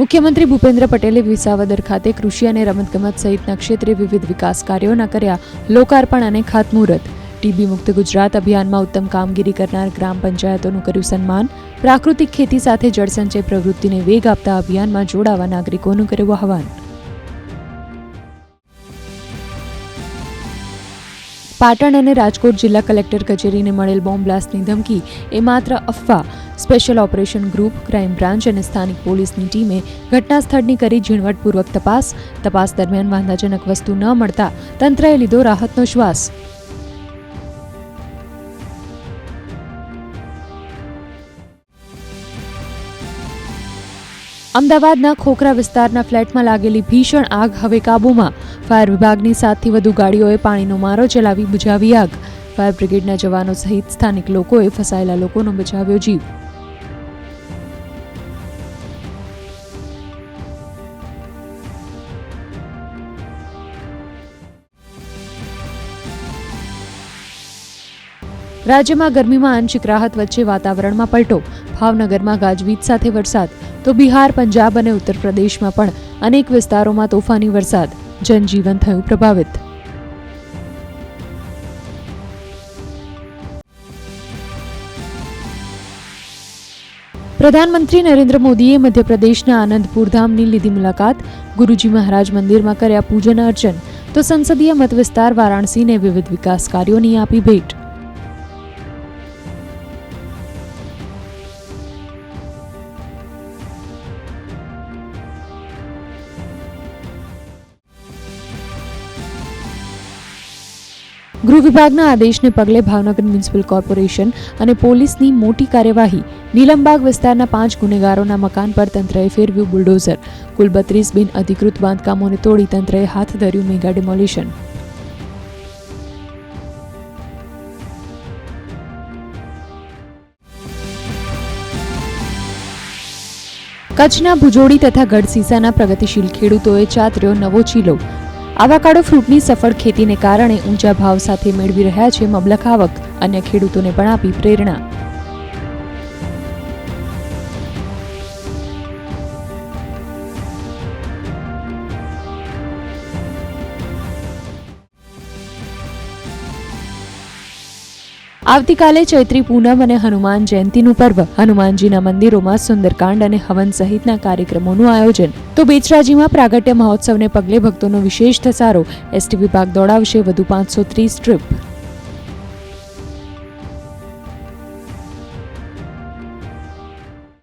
મુખ્યમંત્રી ભૂપેન્દ્ર પટેલે વિસાવદર ખાતે કૃષિ અને રમતગમત સહિતના ક્ષેત્રે વિવિધ વિકાસ કાર્યોના કર્યા લોકાર્પણ અને ખાતમુહૂર્ત. ટીબી મુક્ત ગુજરાત અભિયાનમાં ઉત્તમ કામગીરી કરનાર ગ્રામ પંચાયતોનું કર્યું સન્માન. પ્રાકૃતિક ખેતી સાથે જળસંચય પ્રવૃત્તિને વેગ આપતા અભિયાનમાં જોડાવા નાગરિકોનું કર્યું આહવાન. પાટણ અને રાજકોટ જિલ્લા કલેક્ટર કચેરીને મળેલ બોમ્બ બ્લાસ્ટની ધમકી એ માત્ર અફવા. Special operation group, crime branch અને સ્થાનિક પોલીસની ટીમે ઘટના સ્થળની કરી ઝીણવટપૂર્વક તપાસ. તપાસ દરમિયાન વાંધાજનક વસ્તુ ન મળતા તંત્રએ લીધો રાહતનો શ્વાસ. અમદાવાદના ખોખરા વિસ્તારના ફ્લેટમાં લાગેલી ભીષણ આગ હવે કાબૂમાં. ફાયર વિભાગની સાતથી વધુ ગાડીઓએ પાણીનો મારો ચલાવી બુઝાવી આગ. ફાયર બ્રિગેડના જવાનો સહિત સ્થાનિક લોકોએ ફસાયેલા લોકોનો બચાવ્યો જીવ. રાજ્યમાં ગરમીમાં આંશિક રાહત વચ્ચે વાતાવરણમાં પલટો. ભાવનગરમાં ગાજવીજ સાથે વરસાદ. તો બિહાર, પંજાબ અને ઉત્તર પ્રદેશમાં પણ અનેક વિસ્તારોમાં તોફાની વરસાદ. જનજીવન થયું પ્રભાવિત. પ્રધાનમંત્રી નરેન્દ્ર મોદીએ મધ્યપ્રદેશના આનંદપુર ધામની લીધી મુલાકાત. ગુરુજી મહારાજ મંદિરમાં કર્યા પૂજન અર્ચન. તો સંસદીય મતવિસ્તાર વારાણસીને વિવિધ વિકાસ કાર્યોની આપી ભેટ. ગૃહ વિભાગના આદેશને પગલે ભાવનગર મ્યુનિસિપલ કોર્પોરેશન અને પોલીસની મોટી કાર્યવાહી નીલમબાગ વિસ્તારના પાંચ ગુનેગારોના મકાન પર તંત્રએ ફેરવ્યું બુલડોઝર. કુલ બત્રીસ બિન અધિકૃત બાંધકામોને તોડી તંત્રએ હાથ ધર્યું મેગા ડિમોલિશન કચ્છના ભુજોડી તથા ગઢસીસાના પ્રગતિશીલ ખેડૂતોએ ચાતર્યો નવો ચીલો. આવાકાડો ફ્રૂટની સફળ ખેતીને કારણે ઊંચા ભાવ સાથે મેળવી રહ્યા છે મબલખ આવક અન્ય ખેડૂતોને પણ આપી પ્રેરણા. આવતીકાલે ચૈત્રી પૂનમ અને હનુમાન જયંતીનું પર્વ. હનુમાનજીના મંદિરોમાં સુંદરકાંડ અને હવન સહિતના કાર્યક્રમોનું આયોજન. તો બેચરાજીમાં પ્રાગટ્ય મહોત્સવને પગલે ભક્તોનો વિશેષ ધસારો. એસટી વિભાગ દોડાવશે વધુ પાંચસો ત્રીસ ટ્રીપ.